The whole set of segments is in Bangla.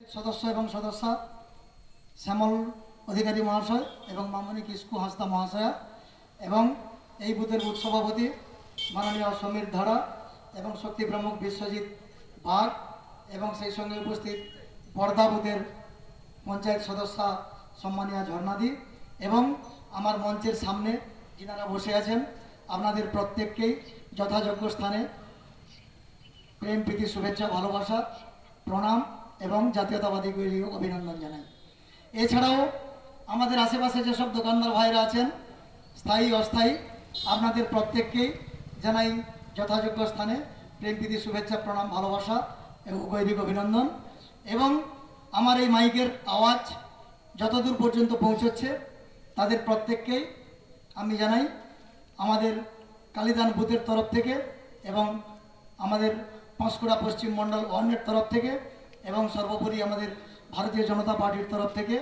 সদস্য এবং সদস্যা, শ্যামল অধিকারী মহাশয় এবং মামনি কিস্কু হাসদা মহাশয়া এবং এই বুথের বুথ সভাপতি মাননীয় সমীর ধরা এবং শক্তি প্রমুখ বিশ্বজিৎ বাগ এবং সেই সঙ্গে উপস্থিত বর্ধা বুথের পঞ্চায়েত সদস্যা সম্মানীয় ঝর্ণাদি এবং আমার মঞ্চের সামনে যিনারা বসে আছেন, আপনাদের প্রত্যেককেই যথাযোগ্য স্থানে প্রেম, প্রীতি, শুভেচ্ছা, ভালোবাসা, প্রণাম। এবং জাতীয়তাবাদী গৈরিক অভিনন্দন জানাই। এছাড়াও আমাদের আশেপাশে যেসব দোকানদার ভাইরা আছেন, স্থায়ী, অস্থায়ী, আপনাদের প্রত্যেককেই জানাই যথাযোগ্য স্থানে প্রেম, প্রীতি, শুভেচ্ছা, প্রণাম, ভালোবাসা এবং গৈরিক অভিনন্দন। এবং আমার এই মাইকের আওয়াজ যতদূর পর্যন্ত পৌঁছচ্ছে, তাদের প্রত্যেককেই আমি জানাই আমাদের কালীদান বুথের তরফ থেকে এবং আমাদের পাঁশকুড়া পশ্চিম মণ্ডল ওয়ানের তরফ থেকে এবং সর্বোপরি আমাদের ভারতীয় জনতা পার্টির তরফ থেকে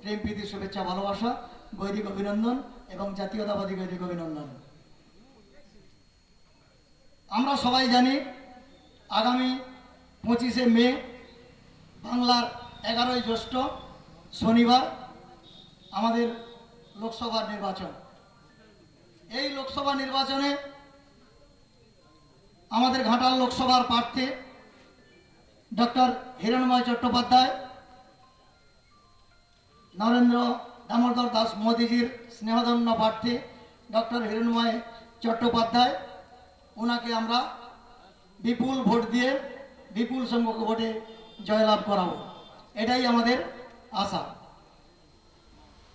প্রেম প্রীতি, শুভেচ্ছা, ভালোবাসা গৈরিক অভিনন্দন এবং জাতীয়তাবাদী গৈরিক অভিনন্দন। আমরা সবাই জানি আগামী পঁচিশে মে বাংলার এগারোই জ্যৈষ্ঠ শনিবার আমাদের লোকসভা নির্বাচন। এই লোকসভা নির্বাচনে আমাদের ঘাটাল লোকসভার প্রার্থী ডক্টর হিরণময় চট্টোপাধ্যায়, নরেন্দ্র দামোদর দাস মোদীজির স্নেহধন্য প্রার্থী ডক্টর হিরণময় চট্টোপাধ্যায়। ওনাকে আমরা বিপুল ভোট দিয়ে বিপুল সংখ্যক ভোটে জয়লাভ করাবো। এটাই আমাদের আশা।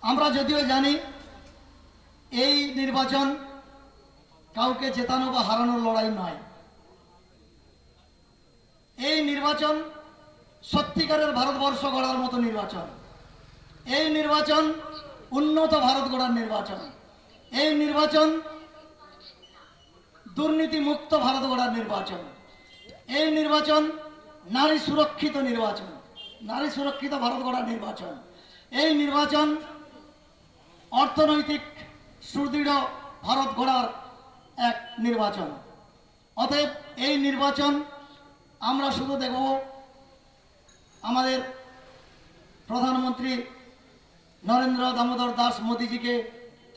আমরা যদিও জানি এই নির্বাচন কাউকে জেতানো বা হারানোর লড়াই নয় এই নির্বাচন সত্যিকারের ভারতবর্ষ গড়ার মতো নির্বাচন। এই নির্বাচন উন্নত ভারত গড়ার নির্বাচন। এই নির্বাচন দুর্নীতি মুক্ত ভারত গড়ার নির্বাচন। এই নির্বাচন নারী সুরক্ষিত নির্বাচন। নারী সুরক্ষিত ভারত গড়ার নির্বাচন। এই নির্বাচন অর্থনৈতিক সুদৃঢ় ভারত গড়ার এক নির্বাচন। অতএব এই নির্বাচন আমরা শুধু দেখব আমাদের প্রধানমন্ত্রী নরেন্দ্র দামোদর দাস মোদীজিকে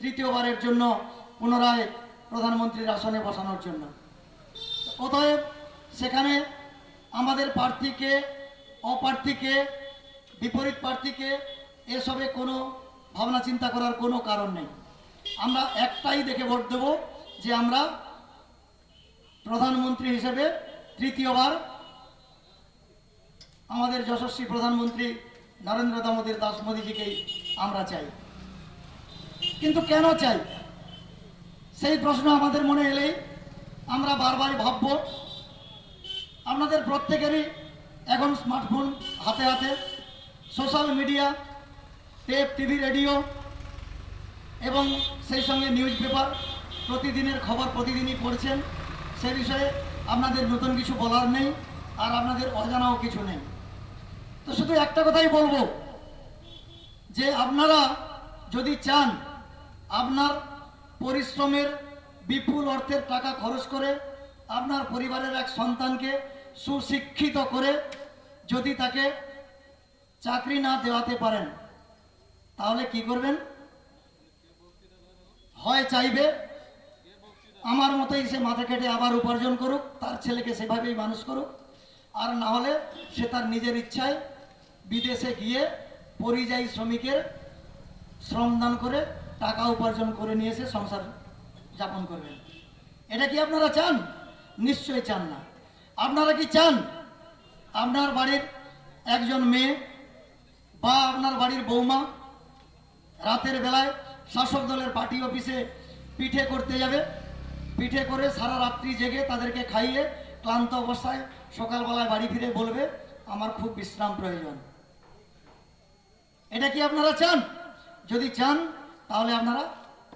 তৃতীয়বারের জন্য পুনরায় প্রধানমন্ত্রীর আসনে বসানোর জন্য। অতএব সেখানে আমাদের প্রার্থীকে, অপ্রার্থীকে, বিপরীত প্রার্থীকে এসবে কোনো ভাবনা চিন্তা করার কোনো কারণ নেই। আমরা একটাই দেখে ভোট দেব যে আমরা প্রধানমন্ত্রী হিসেবে তৃতীয়বার আমাদের যশস্বী প্রধানমন্ত্রী নরেন্দ্র দামোদর দাস মোদীজিকেই আমরা চাই। কিন্তু কেন চাই? সেই প্রশ্ন আমাদের মনে এলেই আমরা বারবার ভাবব, আপনাদের প্রত্যেকেরই এখন স্মার্টফোন হাতে হাতে social media tape TV radio এবং সেই সঙ্গে নিউজ পেপার প্রতিদিনের খবর প্রতিদিনই পড়ছেন। সে বিষয়ে আপনাদের নতুন কিছু বলার নেই আর আপনাদের অজানাও কিছু নেই। তো শুধু একটা কথাই বলব, যে আপনারা যদি চান আপনার পরিশ্রমের বিপুল অর্থের টাকা খরচ করে আপনার পরিবারের এক সন্তানকে সুশিক্ষিত করে যদি তাকে চাকরি না দেওয়াতে পারেন, তাহলে কি করবেন? হয় চাইবে, আমার মতোই সে মাথা কেটে আবার উপার্জন করুক, তার ছেলেকে সেভাবেই মানুষ করুক, আর না হলে সে তার নিজের ইচ্ছায় বিদেশে গিয়ে পরিযায়ী শ্রমিকের শ্রমদান করে টাকা উপার্জন করে নিয়ে এসে সংসার যাপন করবেন। এটা কি আপনারা চান? নিশ্চয়ই চান না। আপনারা কি চান? আপনার বাড়ির একজন মেয়ে বা আপনার বাড়ির বৌমা রাতের বেলায় শাসক দলের পার্টি অফিসে পিঠে করতে যাবে। পিঠে করে সারা রাত্রি জেগে তাদেরকে খাইয়ে ক্লান্ত অবস্থায় সকালবেলায় বাড়ি ফিরে বলবে, আমার খুব বিশ্রাম প্রয়োজন। এটা কি আপনারা চান? যদি চান, তাহলে আপনারা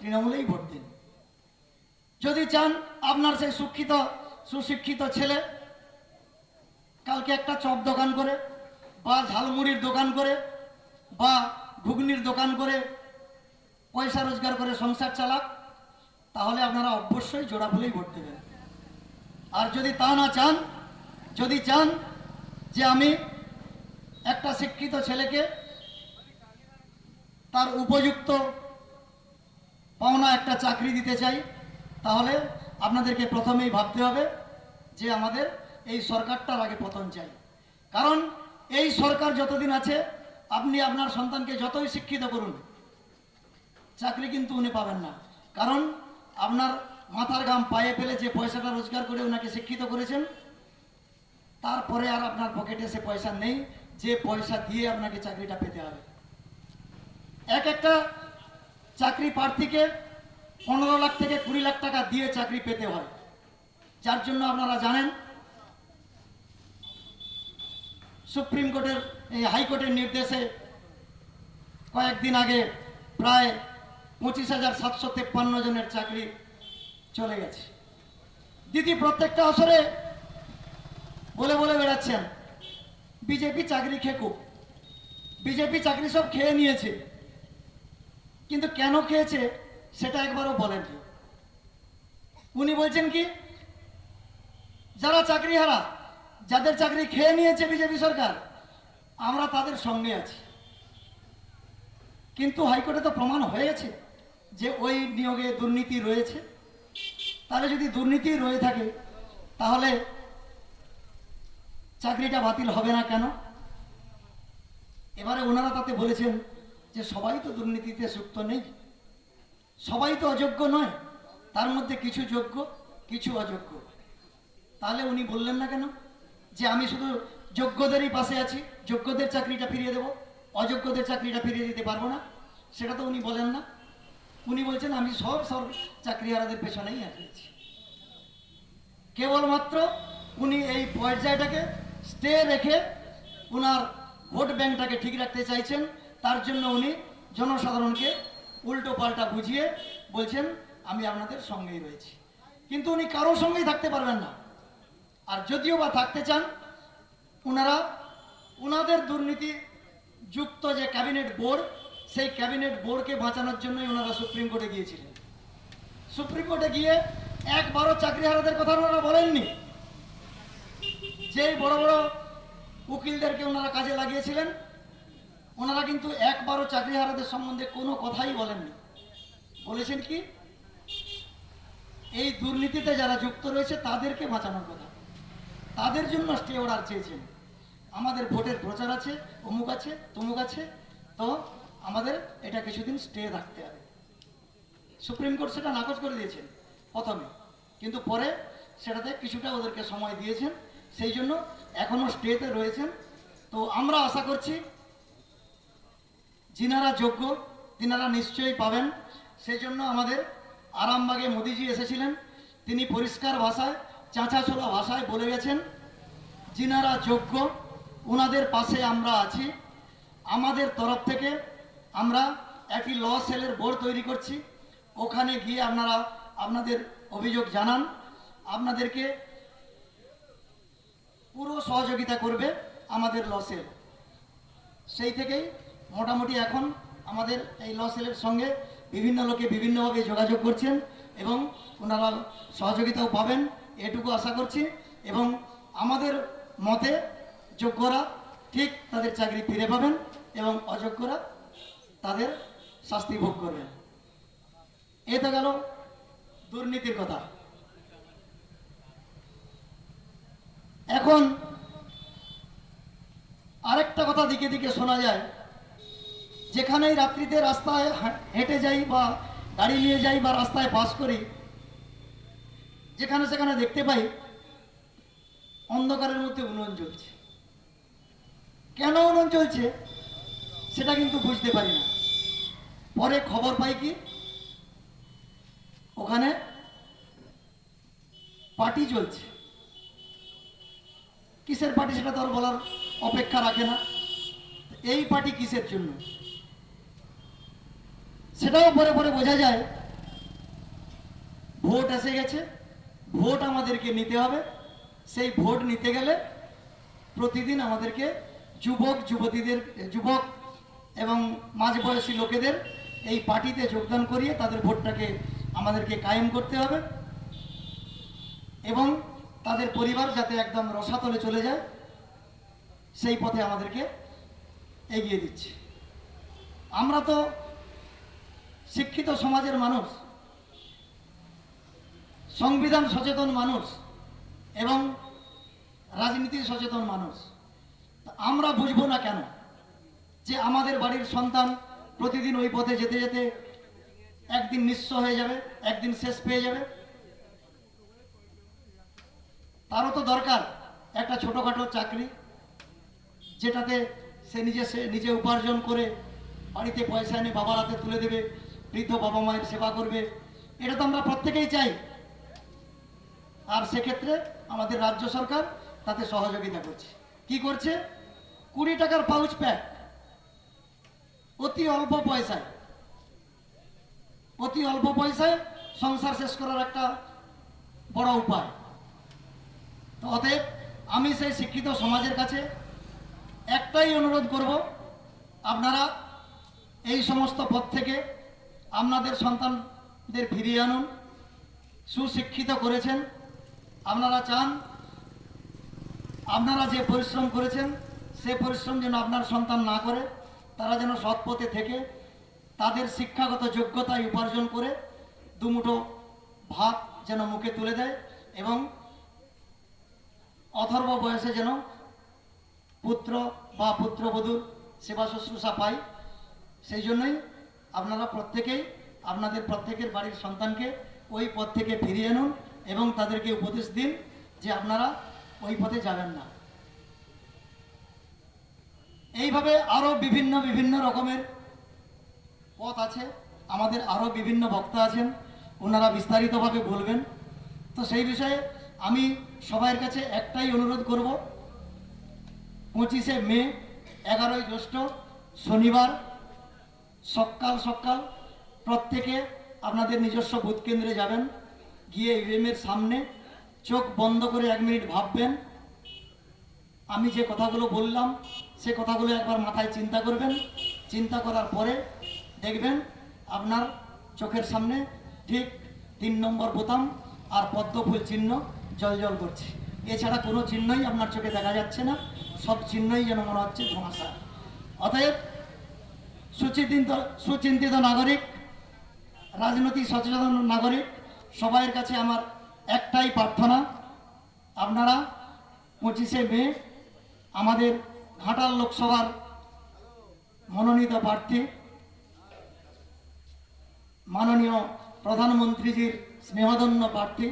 তৃণমূলেই ভোট দিন। যদি চান, আপনার সেই শিক্ষিত সুশিক্ষিত ছেলে কালকে একটা চপ দোকান করে, বা ঝালমুড়ির দোকান করে, বা ঘুগনির দোকান করে, পয়সা রোজগার করে সংসার চালাক, তাহলে আপনারা অবশ্যই জোড়া ফুলেই ভোট দেবেন। আর যদি তা না চান, যদি চান যে আমি একটা শিক্ষিত ছেলেকে তার উপযুক্ত পাওনা একটা চাকরি দিতে চাই, তাহলে আপনাদেরকে প্রথমেই ভাবতে হবে যে আমাদের এই সরকারটার আগে পতন চাই। কারণ এই সরকার যতদিন আছে, আপনি আপনার সন্তানকে যতই শিক্ষিত করুন, চাকরি কিন্তু উনি পাবেন না। কারণ আপনার মাথার গাম পায়ে ফেলে যে পয়সাটা রোজগার করে ওনাকে শিক্ষিত করেছেন, তারপরে আর আপনার পকেটে সে পয়সা নেই, যে পয়সা দিয়ে আপনাকে চাকরিটা পেতে হবে। এক একটা চাকরি প্রার্থীকে পনেরো লাখ থেকে কুড়ি লাখ টাকা দিয়ে চাকরি পেতে হয়। যার জন্য আপনারা জানেন, সুপ্রিম কোর্টের এই হাইকোর্টের নির্দেশে কয়েকদিন আগে প্রায় পঁচিশ হাজার সাতশো তেপ্পান্ন জনের চাকরি চলে গেছে। দিদি প্রত্যেকটা আসরে বলে বলে বেড়াচ্ছেন, বিজেপি চাকরি খেকুক। বিজেপি চাকরি সব খেয়ে নিয়েছে। কিন্তু কেন খেয়েছে সেটা একবারও বলেননি। উনি বলছেন কি, যারা চাকরি হারা যাদের চাকরি খেয়ে নিয়েছে বিজেপি সরকার, আমরা তাদের সঙ্গে আছি। কিন্তু হাইকোর্টে তো প্রমাণ হয়েছে যে ওই নিয়োগে দুর্নীতি রয়েছে। তাহলে যদি দুর্নীতি রয়ে থাকে, তাহলে চাকরিটা বাতিল হবে না কেন? এবারে ওনারা তাতে বলেছেন যে সবাই তো দুর্নীতিতে যুক্ত নেই, সবাই তো অযোগ্য নয়, তার মধ্যে কিছু যোগ্য, কিছু অযোগ্য। তাহলে উনি বললেন না কেন? যে আমি শুধু যোগ্যদেরই পাশে আছি, যোগ্যদের চাকরিটা ফিরিয়ে দেবো, অযোগ্যদের চাকরিটা ফিরিয়ে দিতে পারব না, সেটা তো উনি বলেন না। উনি বলছেন, আমি সব সব চাকরিহারাদের পেছনেই আছি। কেবলমাত্র উনি এই পর্যায়টাকে স্টে রেখে ওনার ভোট ব্যাংকটাকে ঠিক রাখতে চাইছেন। তার জন্য উনি জনসাধারণকে উল্টো পাল্টা বুঝিয়ে বলছেন, আমি আপনাদের সঙ্গেই রয়েছি। কিন্তু উনি কারোর সঙ্গেই থাকতে পারবেন না। আর যদিও বা থাকতে চান ওনারা ওনাদের দুর্নীতি যুক্ত যে ক্যাবিনেট বোর্ড, সেই ক্যাবিনেট বোর্ডকে বাঁচানোর জন্যই ওনারা সুপ্রিম কোর্টে গিয়েছিলেন। সুপ্রিম কোর্টে গিয়ে একবারও চাকরি চাকরিহারাদের কথা ওনারা বলেননি। যেই বড় বড় উকিলদেরকে ওনারা কাজে লাগিয়েছিলেন ওনারা কিন্তু একবারও চাকরিহারাদের সম্বন্ধে কোনো কথাই বলেননি। বলেছেন কি? এই দুর্নীতিতে যারা যুক্ত রয়েছে তাদেরকে বাঁচানোর কথা। তাদের জন্য স্টে অর্ডার চেয়েছেন। আমাদের ভোটের প্রচার আছে, অমুক আছে, তমুক আছে, তো আমাদের এটা কিছুদিন স্টে রাখতে হবে। সুপ্রিম কোর্ট সেটা নাকচ করে দিয়েছেন প্রথমে। কিন্তু পরে সেটাতে কিছুটা ওদেরকে সময় দিয়েছেন, সেই জন্য এখনও স্টেতে রয়েছেন। তো আমরা আশা করছি যিনারা যোগ্য, তিনারা নিশ্চয়ই পাবেন। সেই জন্য আমাদের আরামবাগে মোদিজি এসেছিলেন। তিনি পরিষ্কার ভাষায় চাঁচাছোলা ভাষায় বলে গেছেন, যিনারা যোগ্য ওনাদের পাশে আমরা আছি। আমাদের তরফ থেকে আমরা একটি ল সেলের বোর্ড তৈরি করছি। ওখানে গিয়ে আপনারা আপনাদের অভিযোগ জানান। আপনাদেরকে পুরো সহযোগিতা করবে আমাদের ল সেল। সেই থেকেই মোটামুটি এখন আমাদের এই ল সেলের সঙ্গে বিভিন্ন লোকে বিভিন্নভাবে যোগাযোগ করছেন এবং ওনারা সহযোগিতাও পাবেন, এটুকু আশা করছি। এবং আমাদের মতে যোগ্যরা ঠিক তাদের চাকরি ফিরে পাবেন এবং অযোগ্যরা তাদের শাস্তি ভোগ করবেন। এ তো গেল দুর্নীতির কথা। এখন আরেকটা কথা দিকে দিকে শোনা যায়। যেখানেই রাত্রিতে রাস্তায় হেঁটে যাই বা গাড়ি নিয়ে যাই বা রাস্তায় পাস করি, যেখানে সেখানে দেখতে পাই অন্ধকারের মধ্যে উনুন চলছে কেন উনুন চলছে সেটা কিন্তু বুঝতে পারি না। পরে খবর পাই কি, ওখানে পার্টি চলছে। কিসের পার্টি সেটা তো আর বলার অপেক্ষা রাখে না। এই পার্টি কিসের জন্য? সেটাও পরে পরে বোঝা যায়। ভোট এসে গেছে। ভোট আমাদেরকে নিতে হবে। সেই ভোট নিতে গেলে প্রতিদিন আমাদেরকে যুবক, যুবতীদের, যুবক এবং মাঝবয়সী লোকেদের এই পার্টিতে যোগদান করিয়ে তাদের ভোটটাকে আমাদেরকে কায়েম করতে হবে এবং তাদের পরিবার যাতে একদম রসাতলে চলে যায়, সেই পথে আমাদেরকে এগিয়ে দিচ্ছে। আমরা তো শিক্ষিত সমাজের মানুষ, সংবিধান সচেতন মানুষ এবং রাজনীতি সচেতন মানুষ। আমরা বুঝব না কেন যে আমাদের বাড়ির সন্তান প্রতিদিন ওই পথে যেতে যেতে একদিন নিঃস্ব হয়ে যাবে, একদিন শেষ পেয়ে যাবে? তারও তো দরকার একটা ছোটোখাটো চাকরি, যেটাতে সে নিজে সে নিজে উপার্জন করে বাড়িতে পয়সা এনে বাবার হাতে তুলে দেবে। বৃদ্ধ বাবা মায়ের সেবা করবে। এটা তো আমরা প্রত্যেকেই চাই। আর সেক্ষেত্রে আমাদের রাজ্য সরকার তাতে সহযোগিতা করছে। কি করছে? কুড়ি টাকার পাউচ প্যাক অতি অল্প পয়সায়, অতি অল্প পয়সায় সংসার শেষ করার একটা বড় উপায়। তো অতএব আমি সেই শিক্ষিত সমাজের কাছে একটাই অনুরোধ করব, আপনারা এই সমস্ত পথ থেকে আপনাদের সন্তানদের ফিরিয়ে আনুন, সুশিক্ষিত করেছেন। আপনারা চান, আপনারা যে পরিশ্রম করেছেন, সে পরিশ্রম যেন আপনার সন্তান না করে, তারা যেন সৎ পথে থেকে তাদের শিক্ষাগত যোগ্যতায় উপার্জন করে দুমুঠো ভাত যেন মুখে তুলে দেয় এবং অথর্ব বয়সে যেন পুত্র বা পুত্রবধূর সেবা শুশ্রূষা পায়, সেই জন্যই আপনারা প্রত্যেকেই আপনাদের প্রত্যেকের বাড়ির সন্তানকে ওই পথ থেকে ফিরিয়ে আনুন এবং তাদেরকে উপদেশ দিন যে আপনারা ওই পথে যাবেন না। এইভাবে আরও বিভিন্ন বিভিন্ন রকমের পথ আছে। আমাদের আরও বিভিন্ন বক্তা আছেন, ওনারা বিস্তারিতভাবে বলবেন। তো সেই বিষয়ে আমি সবার কাছে একটাই অনুরোধ করব, পঁচিশে মে এগারোই জ্যৈষ্ঠ শনিবার সকাল সকাল প্রত্যেকে আপনাদের নিজস্ব বুথ কেন্দ্রে যাবেন। গিয়ে ইভিএম এর সামনে চোখ বন্ধ করে এক মিনিট ভাববেন। আমি যে কথাগুলো বললাম, সে কথাগুলো একবার মাথায় চিন্তা করবেন। চিন্তা করার পরে দেখবেন আপনার চোখের সামনে ঠিক তিন নম্বর বোতাম আর পদ্ম ফুল চিহ্ন জল জল করছে। এছাড়া কোনো চিহ্নই আপনার চোখে দেখা যাচ্ছে না। সব চিহ্নই যেন মনে হচ্ছে ধোঁয়াশা। অতএব সুচিন্তিত সুচিন্তিত নাগরিক, রাজনৈতিক সচেতন নাগরিক, সবাইয়ের কাছে আমার একটাই প্রার্থনা। আপনারা পঁচিশে মে আমাদের ঘাটাল লোকসভার মনোনীত প্রার্থী, মাননীয় প্রধানমন্ত্রীজির স্নেহধন্য প্রার্থী,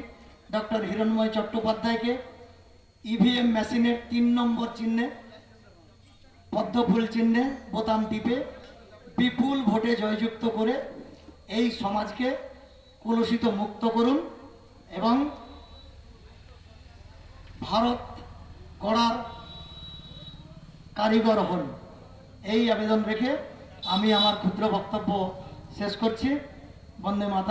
ডক্টর হিরণময় চট্টোপাধ্যায়কে ইভিএম মেশিনের তিন নম্বর চিহ্নে, পদ্মফুল চিহ্নে, বোতাম টিপে বিপুল ভোটে জয়যুক্ত করে এই সমাজকে কলুষিত মুক্ত করুন এবং ভারত করার কারিগর হন। এই আবেদন রেখে আমি আমার ক্ষুদ্র বক্তব্য শেষ করছি। বন্দে মাতা